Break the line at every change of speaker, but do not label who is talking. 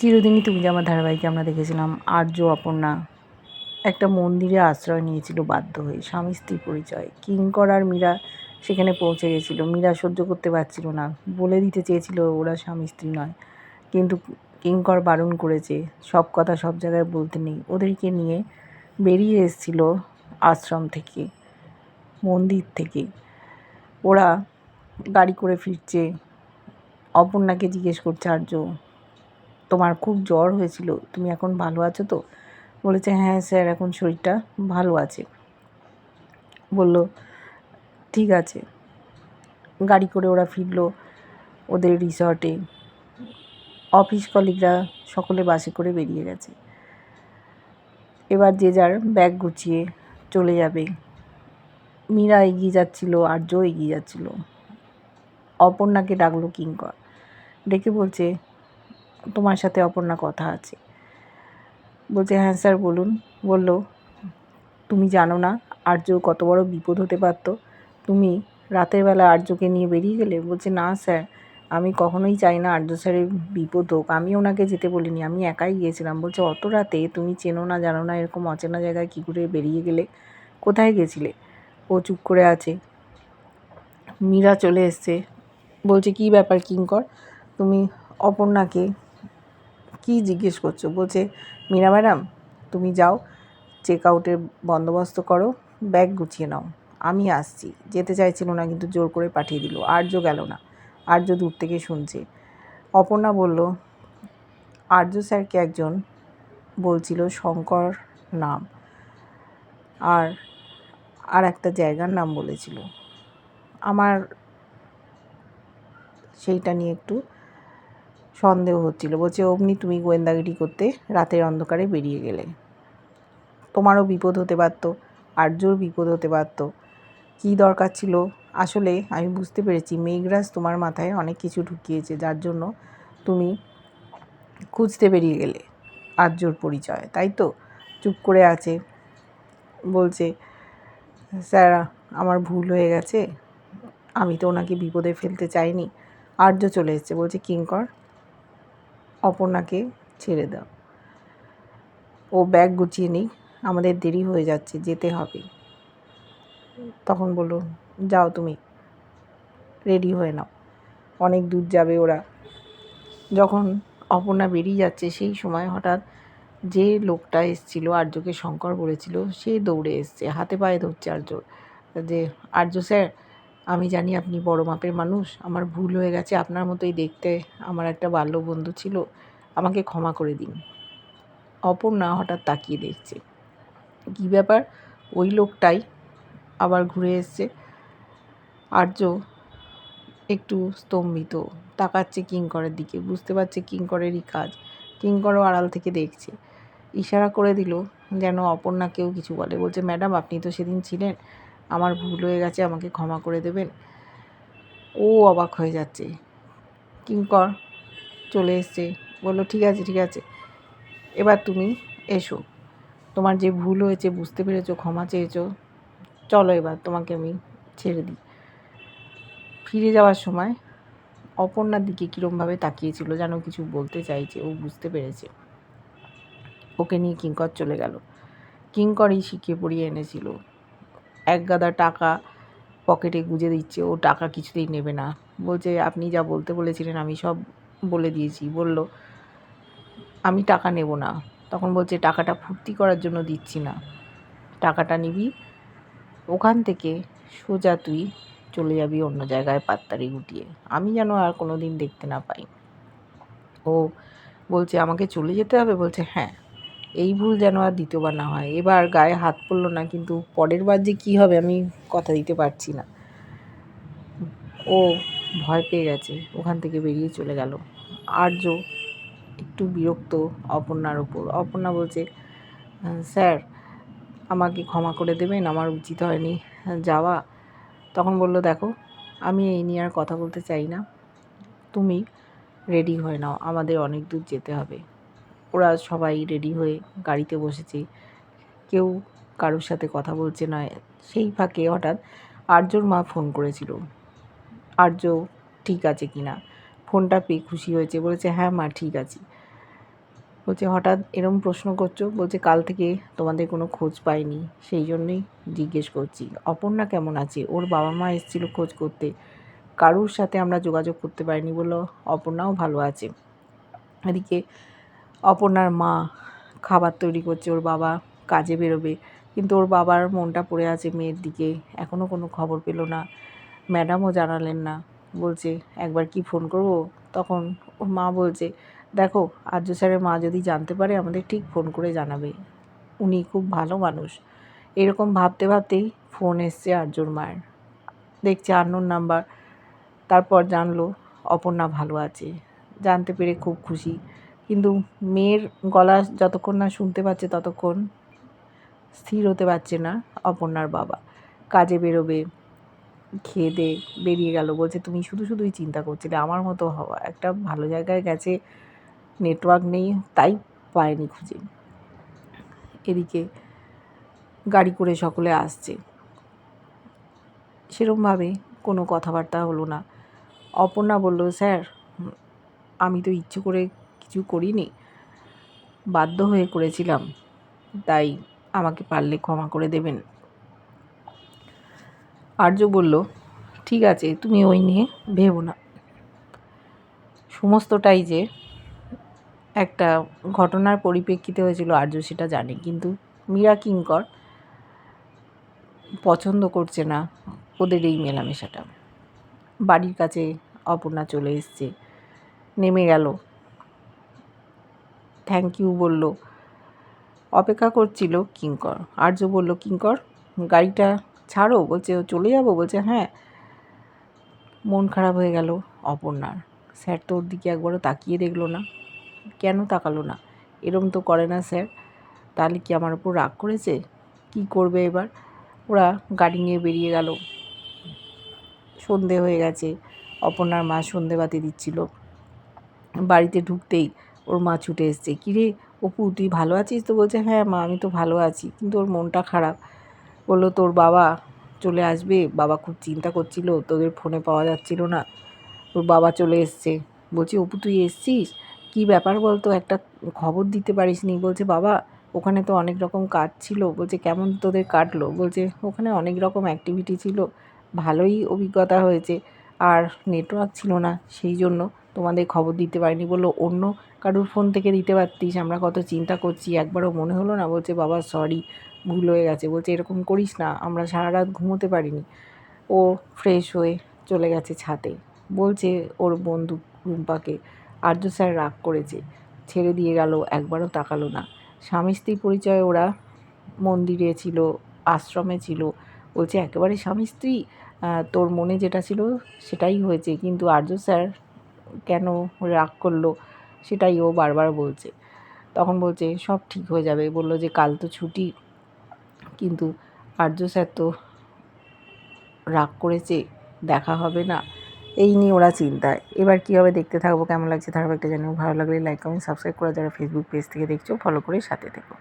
চিরদিনই তুমি আমার ধারাবাহিকে আমরা দেখেছিলাম, আর্য, অপর্ণা, একটা মন্দিরে আশ্রয় নিয়েছিল বাধ্য হয়ে, স্বামী স্ত্রী পরিচয়। কিঙ্কর আর মীরা সেখানে পৌঁছে গেছিল। মীরা সহ্য করতে পারছিল না। বলে দিতে চেয়েছিল ওরা স্বামী স্ত্রী নয়। কিন্তু কিঙ্কর বারণ করেছে, সব কথা সব জায়গায় বলতে নেই। ওদেরকে নিয়ে বেরিয়ে এসেছিল আশ্রম থেকে, মন্দির থেকে। ওরা গাড়ি করে ফিরছে। অপর্ণাকে জিজ্ঞেস করছে, আর্য তোমার খুব জ্বর হয়েছিল, তুমি এখন ভালো আছো তো? বলেছে হ্যাঁ স্যার, এখন শরীরটা ভালো আছে। বলল, ঠিক আছে। গাড়ি করে ওরা ফিরল ওদের রিসর্টে অফিস কলিগরা সকলে বাসে করে বেরিয়ে গেছে। এবার যে যার ব্যাগ গুছিয়ে চলে যাবে। মীরা এগিয়ে যাচ্ছিল আর্য এগিয়ে যাচ্ছিল। অপর্ণাকে ডাকলো কিঙ্কর। ডেকে বলছে তোমার সাথে অপর্ণা কথা আছে। বলছে হ্যাঁ স্যার, বলুন। বলল, তুমি জানো না, আর্য কত বড় বিপদ হতে পারত। তুমি রাতের বেলা আর্যকে নিয়ে বেরিয়ে গেলে? বলছে, না স্যার, আমি কখনোই চাই না আর্য স্যারের বিপদ হোক। আমি ওনাকে যেতে বলিনি, আমি একাই গিয়েছিলাম। বলছে, অত রাতে তুমি চেনো না, জানো না এরকম অচেনা জায়গায় কী করে বেরিয়ে গেলে? কোথায় গেছিলে? ও চুপ করে আছে। মীরা চলে এসছে। বলছে, কী ব্যাপার কিঙ্কর? তুমি অপর্ণাকে কি জিজ্ঞেস করছ? বলছে, মীরা ম্যাডাম, তুমি যাও চেক আউটের বন্দোবস্ত করো ব্যাগ গুছিয়ে নাও। আমি আসছি। যেতে চাইছিল না, কিন্তু জোর করে পাঠিয়ে দিল। আর্য গেল না। আর্য দূর থেকে শুনছে। অপর্ণা বলল, আর্য স্যারকে একজন বলছিল শঙ্কর নাম। আর আর একটা জায়গার নাম বলেছিল। আমার সেইটা নিয়ে একটু সন্দেহ হচ্ছিল। বলছে, অমনি তুমি গোয়েন্দাগিরি করতে রাতের অন্ধকারে বেরিয়ে গেলে। তোমারও বিপদ হতে পারতো, আর্যর বিপদ হতে পারতো। কী দরকার ছিল? আসলে আমি বুঝতে পেরেছি, মেঘরাজ তোমার মাথায় অনেক কিছু ঢুকিয়েছে, যার জন্য তুমি খুঁজতে বেরিয়ে গেলে, আর্যর পরিচয়। তাই তো? চুপ করে আছে। বলছে, স্যার, আমার ভুল হয়ে গেছে। আমি তো ওনাকে বিপদে ফেলতে চাইনি। আর্য চলে এসছে। বলছে, কিঙ্কর অপর্ণাকে ছেড়ে দাও। ও ব্যাগ গুছিয়ে নিই আমাদের দেরি হয়ে যাচ্ছে, যেতে হবে। তখন বলল, যাও তুমি, রেডি হয়ে নাও। অনেক দূর যাবে ওরা। যখন অপর্ণা বেরিয়ে যাচ্ছে, সেই সময় হঠাৎ যে লোকটা এসছিল, আর্যকে শঙ্কর বলেছিল, সে দৌড়ে এসছে, হাতে পায়ে ধরছে আর্য। যে, আর্য স্যার আমি জানি আপনি বড় মাপের মানুষ। আমার ভুল হয়ে গেছে, আপনার মতোই দেখতে আমার একটা বাল্য বন্ধু ছিল। আমাকে ক্ষমা করে দিন। অপর্ণা হঠাৎ তাকিয়ে দেখছে। কী ব্যাপার? ওই লোকটাই আবার ঘুরে এসছে। আর্য একটু স্তম্ভিত, তাকাচ্ছে কিঙ্করের দিকে। বুঝতে পারছে কিঙ্করেরই কাজ। কিঙ্করও আড়াল থেকে দেখছে। ইশারা করে দিল, যেন অপর্ণা কেউ কিছু বলে। বলছে, ম্যাডাম, আপনি তো সেদিন ছিলেন। আমার ভুল হয়ে গেছে, আমাকে ক্ষমা করে দেবেন। ও অবাক হয়ে যাচ্ছে। কিঙ্কর চলে এসছে। বলল, ঠিক আছে ঠিক আছে। এবার তুমি এসো। তোমার যে ভুল হয়েছে, বুঝতে পেরেছ, ক্ষমা চেয়েছো। চলো এবার, তোমাকে আমি ছেড়ে দিই। ফিরে যাওয়ার সময় অপর্ণার দিকে কীরমভাবে তাকিয়েছিল যেন কিছু বলতে চাইছে, ও বুঝতে পেরেছে। ওকে নিয়ে কিঙ্কর চলে গেল। কিঙ্করই শিখিয়ে পড়িয়ে এনেছিল। এক গাদা টাকা পকেটে গুঁজে দিচ্ছে, ও টাকা কিছুতেই নেবে না। বলছে, আপনি যা বলতে বলেছিলেন, আমি সব বলে দিয়েছি। বলল, আমি টাকা নেব না। তখন বলছে, টাকাটা ফুর্তি করার জন্য দিচ্ছি না। টাকাটা নিবি, ওখান থেকে সোজা তুই চলে যাবি অন্য জায়গায় পাত্তারি গুটিয়ে। আমি যেন আর কোনো দিন দেখতে না পাই। ও বলছে, আমাকে চলে যেতে হবে? বলছে হ্যাঁ। এই ভুল যেন আর দ্বিতীয়বার না হয়। এবার গায়ে হাত পড়ল না, কিন্তু পরের বার যে কী হবে আমি কথা দিতে পারছি না। ও ভয় পেয়ে গেছে, ওখান থেকে বেরিয়ে চলে গেল। আর্য একটু বিরক্ত অপর্ণার ওপর। অপর্ণা বলছে, স্যার, আমাকে ক্ষমা করে দেবেন, আমার উচিত হয়নি যাওয়া। তখন বলল, দেখো, আমি এই নিয়ে আর কথা বলতে চাই না। তুমি রেডি হয়ে নাও, আমাদের অনেক দূর যেতে হবে। ওরা সবাই রেডি হয়ে গাড়িতে বসেছে। কেউ কারোর সাথে কথা বলছে না। সেই ফাঁকে হঠাৎ আর্যর মা ফোন করেছিল। আর্য, ঠিক আছে কি না? ফোনটা পেয়ে খুশি হয়েছে। বলেছে হ্যাঁ মা, ঠিক আছি। বলছে, হঠাৎ এরম প্রশ্ন করছ? বলছে, কাল থেকে তোমাদের কোনো খোঁজ পাইনি। সেই জন্যই জিজ্ঞেস করছি। অপর্ণা কেমন আছে? ওর বাবা মা এসেছিল খোঁজ করতে। কারুর সাথে আমরা যোগাযোগ করতে পারিনি বলল, অপর্ণাও ভালো আছে। এদিকে অপর্ণার মা খাবার তৈরি করছে, ওর বাবা কাজে বেরোবে। কিন্তু ওর বাবার মনটা পড়ে আছে মেয়ের দিকে। এখনও কোনো খবর পেল না। ম্যাডামও জানালেন না। বলছে, একবার কি ফোন করব? তখন ওর মা বলছে, দেখো, আর্য স্যারের মা যদি জানতে পারে, আমাদের ঠিক ফোন করে জানাবে। উনি খুব ভালো মানুষ। এরকম ভাবতে ভাবতেই ফোন এসছে আর্যর মায়ের। দেখছে আন্নোর নাম্বার। তারপর জানলো, অপর্ণা ভালো আছে। জানতে পেরে খুব খুশি। কিন্তু মেয়ের গলা যতক্ষণ না শুনতে পাচ্ছে ততক্ষণ স্থির হতে পারছে না অপর্ণার বাবা। কাজে বেরোবে, খেয়ে দে, বেরিয়ে গেল। বলছে, তুমি শুধু শুধুই চিন্তা করছিলে, আমার মতো হওয়া। একটা ভালো জায়গায় গেছে নেটওয়ার্ক নেই, তাই পায়নি খুঁজে। এদিকে গাড়ি করে সকলে আসছে। সেরমভাবে কোনো কথাবার্তা হলো না। অপর্ণা বলল, স্যার, আমি তো ইচ্ছে করে কিছু করিনি। বাধ্য হয়ে করেছিলাম। তাই আমাকে পারলে ক্ষমা করে দেবেন। আর্য বলল, ঠিক আছে, তুমি ওই নিয়ে ভেবো না। সমস্তটাই যে একটা ঘটনার পরিপ্রেক্ষিতে হয়েছিল, আর্য সেটা জানে। কিন্তু মীরা কিঙ্কর পছন্দ করছে না ওদের এই মেলামেশাটা। বাড়ির কাছে অপর্ণা চলে এসছে। নেমে গেল। থ্যাংক ইউ বলল। অপেক্ষা করছিল কিঙ্কর। আর্য বলল, কিঙ্কর, গাড়িটা ছাড়ো। বলছে ও চলে যাব? বলছে হ্যাঁ। মন খারাপ হয়ে গেল অপর্ণার। স্যার তো ওর দিকে একবারও তাকিয়ে দেখল না। কেন তাকালো না? এরম তো করে না স্যার। তাহলে কি আমার উপর রাগ করেছে? কি করবে এবার? ওরা গাড়ি নিয়ে বেরিয়ে গেল। সন্ধে হয়ে গেছে। অপর্ণার মা সন্ধে বাতি দিচ্ছিল। বাড়িতে ঢুকতেই ওর মা ছুটে এসছে কিরে অপু, তুই ভালো আছিস? তো বলছে হ্যাঁ মা, আমি তো ভালো আছি। কিন্তু ওর মনটা খারাপ। বলল, তোর বাবা চলে আসবে? বাবা খুব চিন্তা করছিল, তোদের ফোনে পাওয়া যাচ্ছিল না। তোর বাবা চলে এসছে। বলছি, অপু, তুই এসছিস? কী ব্যাপার বলতো? একটা খবর দিতে পারিস নি বলছে, বাবা, ওখানে তো অনেক রকম কাজ ছিল। বলছে, কেমন তোদের কাটলো? বলছে, ওখানে অনেক রকম অ্যাক্টিভিটি ছিল। ভালোই অভিজ্ঞতা হয়েছে। আর নেটওয়ার্ক ছিল না, সেই জন্য তোমাদের খবর দিতে পারিনি। বলল, অন্য কারুর ফোন থেকে দিতে পারতিস, আমরা কত চিন্তা করছি। একবারও মনে হলো না, বলছে, বাবা সরি ভুল হয়ে গেছে। বলছে, এরকম করিস না, আমরা সারা রাত ঘুমোতে পারিনি। ও ফ্রেশ হয়ে চলে গেছে ছাদে। বলছে ওর বন্ধু রুম্পাকে, আর্য স্যার রাগ করেছে, ছেড়ে দিয়ে গেল, একবারও তাকালো না। স্বামী স্ত্রী পরিচয়ে ওরা মন্দিরে ছিল, আশ্রমে ছিল। বলছে, একেবারে স্বামী স্ত্রী তোর মনে যেটা ছিল সেটাই হয়েছে, কিন্তু আর্য স্যার কেন রাগ করল? সেটাই ও বারবার বলছে। তখন বলছে, সব ঠিক হয়ে যাবে। বলল যে, কাল তো ছুটি। কিন্তু আর্য স্যার তো রাগ করেছে, দেখা হবে না। এই নিয়ে ওরা চিন্তায়। এবার কীভাবে দেখতে থাকব, কেমন লাগছে ধারাবাহিকটা জানিও। ভালো লাগলে লাইক কমেন্ট সাবস্ক্রাইব করা যারা ফেসবুক পেজ থেকে দেখছ ফলো করে সাথে থেকো।